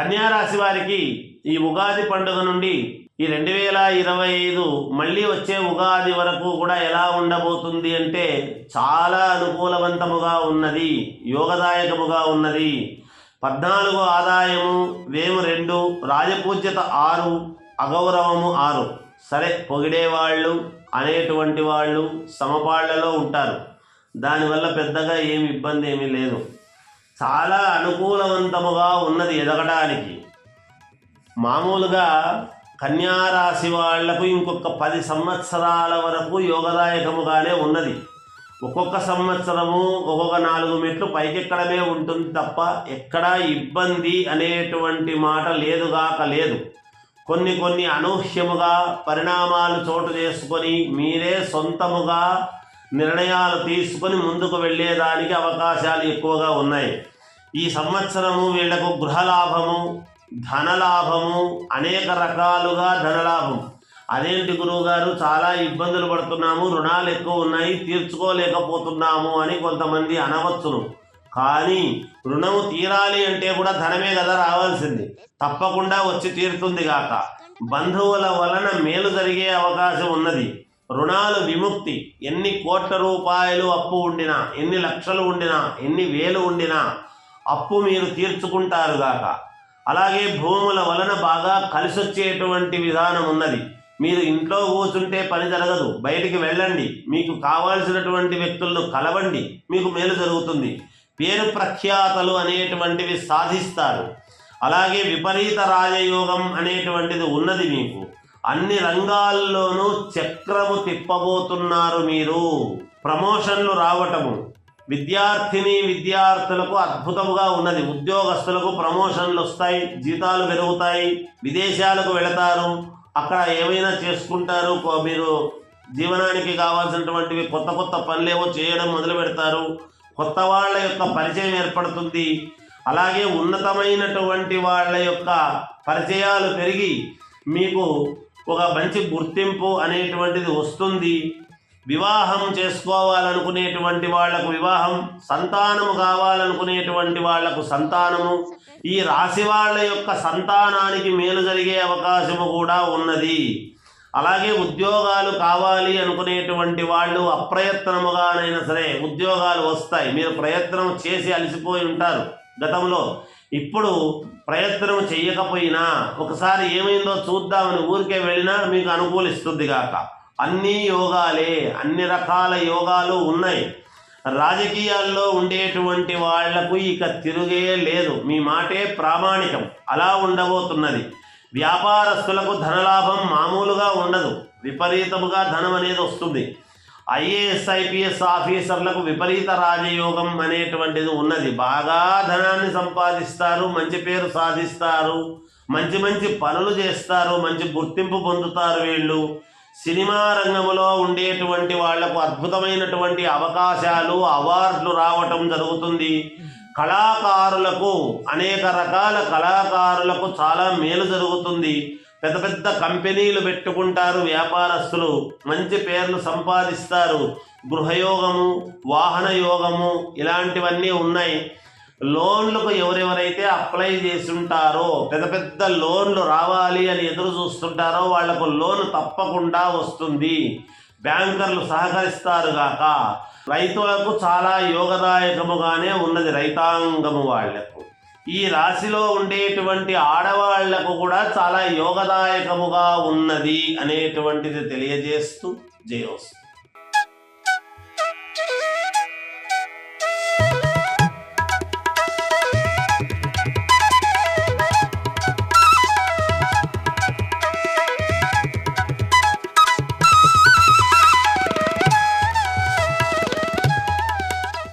కన్యారాశి వారికి ఈ ఉగాది పండుగ నుండి ఈ రెండు వేల ఇరవై ఐదు మళ్ళీ వచ్చే ఉగాది వరకు కూడా ఎలా ఉండబోతుంది అంటే చాలా అనుకూలవంతముగా ఉన్నది యోగదాయకముగా ఉన్నది. పద్నాలుగు ఆదాయము వేము రెండు రాజపూజ్యత ఆరు అగౌరవము ఆరు. సరే పొగిడేవాళ్ళు అనేటువంటి వాళ్ళు సమపాళ్ళలో ఉంటారు. దానివల్ల పెద్దగా ఏమి ఇబ్బంది ఏమీ లేదు. చాలా అనుకూలవంతముగా ఉన్నది ఎదగడానికి మామూలుగా కన్యారాశి వాళ్ళకు ఇంకొక పది సంవత్సరాల వరకు యోగదాయకముగానే ఉన్నది. ఒక్కొక్క సంవత్సరము ఒక్కొక్క నాలుగు మెట్లు పైకెక్కడమే ఉంటుంది తప్ప ఎక్కడా ఇబ్బంది అనేటువంటి మాట లేదుగాక లేదు. కొన్ని కొన్ని అనూహ్యముగా పరిణామాలు చోటు చేసుకొని మీరే సొంతముగా నిర్ణయాలు తీసుకొని ముందుకు వెళ్ళేదానికి అవకాశాలు ఎక్కువగా ఉన్నాయి. ఈ సంవత్సరము వీళ్ళకు గృహలాభము ధనలాభము అనేక రకాలుగా ధనలాభం. అదేంటి గురువు గారు చాలా ఇబ్బందులు పడుతున్నాము రుణాలు ఎక్కువ ఉన్నాయి తీర్చుకోలేకపోతున్నాము అని కొంతమంది అనవచ్చును. కానీ రుణము తీరాలి అంటే కూడా ధనమే కదా రావాల్సింది. తప్పకుండా వచ్చి తీరుతుంది గాక. బంధువుల వలన మేలు జరిగే అవకాశం ఉన్నది. రుణాలు విముక్తి. ఎన్ని కోట్ల రూపాయలు అప్పు ఉండినా ఎన్ని లక్షలు ఉండినా ఎన్ని వేలు ఉండినా అప్పు మీరు తీర్చుకుంటారు గాక. అలాగే భూముల వలన బాగా కలిసొచ్చేటువంటి విధానం ఉన్నది. మీరు ఇంట్లో కూర్చుంటే పని జరగదు. బయటికి వెళ్ళండి. మీకు కావాల్సినటువంటి వ్యక్తులను కలవండి. మీకు మేలు జరుగుతుంది. పేరు ప్రఖ్యాతలు అనేటువంటివి సాధిస్తారు. అలాగే విపరీత రాజయోగం అనేటువంటిది ఉన్నది మీకు. అన్ని రంగాల్లోనూ చక్రము తిప్పబోతున్నారు మీరు. ప్రమోషన్లు రావటము. విద్యార్థిని విద్యార్థులకు అద్భుతముగా ఉన్నది. ఉద్యోగస్తులకు ప్రమోషన్లు వస్తాయి జీతాలు పెరుగుతాయి విదేశాలకు వెళతారు. అక్కడ ఏమైనా చేసుకుంటారు మీరు జీవనానికి కావాల్సినటువంటివి కొత్త కొత్త పనులేవో చేయడం మొదలు పెడతారు. కొత్త వాళ్ళ యొక్క పరిచయం ఏర్పడుతుంది. అలాగే ఉన్నతమైనటువంటి వాళ్ళ యొక్క పరిచయాలు పెరిగి మీకు ఒక మంచి గుర్తింపు అనేటువంటిది వస్తుంది. వివాహం చేసుకోవాలనుకునేటువంటి వాళ్ళకు వివాహం సంతానము కావాలనుకునేటువంటి వాళ్ళకు సంతానము ఈ రాశి వాళ్ళ యొక్క సంతానానికి మేలు జరిగే అవకాశము కూడా ఉన్నది. అలాగే ఉద్యోగాలు కావాలి అనుకునేటువంటి వాళ్ళు అప్రయత్నముగానైనా సరే ఉద్యోగాలు వస్తాయి. మీరు ప్రయత్నం చేసి అలసిపోయి ఉంటారు గతంలో. ఇప్పుడు ప్రయత్నం చేయకపోయినా ఒకసారి ఏమైందో చూద్దామని ఊరికే వెళ్ళినా మీకు అనుకూలిస్తుంది గాక. అన్ని యోగాలే అన్ని రకాల యోగాలు ఉన్నాయి. రాజకీయాల్లో ఉండేటువంటి వాళ్ళకు ఇక తిరుగే లేదు. మీ మాటే ప్రామాణికం. అలా ఉండబోతున్నది. వ్యాపారస్తులకు ధనలాభం మామూలుగా ఉండదు. విపరీతముగా ధనం అనేది వస్తుంది. ఐఏఎస్ ఐపీఎస్ ఆఫీసర్లకు విపరీత రాజయోగం అనేటువంటిది ఉన్నది. బాగా ధనాన్ని సంపాదిస్తారు మంచి పేరు సాధిస్తారు మంచి మంచి పనులు చేస్తారు మంచి గుర్తింపు పొందుతారు వీళ్ళు. సినిమా రంగంలో ఉండేటువంటి వాళ్ళకు అద్భుతమైనటువంటి అవకాశాలు అవార్డులు రావటం జరుగుతుంది. కళాకారులకు అనేక రకాల కళాకారులకు చాలా మేలు జరుగుతుంది. పెద్ద పెద్ద కంపెనీలు పెట్టుకుంటారు వ్యాపారస్తులు. మంచి పేర్లు సంపాదిస్తారు. గృహయోగము వాహన యోగము ఇలాంటివన్నీ ఉన్నాయి. లోన్లకు ఎవరెవరైతే అప్లై చేసి ఉంటారో పెద్ద పెద్ద లోన్లు రావాలి అని ఎదురు చూస్తుంటారో వాళ్ళకు లోన్ తప్పకుండా వస్తుంది. బ్యాంకర్లు సహకరిస్తారు గాక. రైతులకు చాలా యోగదాయకముగానే ఉన్నది రైతాంగము వాళ్ళకు. ఈ రాశిలో ఉండేటువంటి ఆడవాళ్ళకు కూడా చాలా యోగదాయకముగా ఉన్నది అనేటువంటిది తెలియజేస్తూ జయోస్తు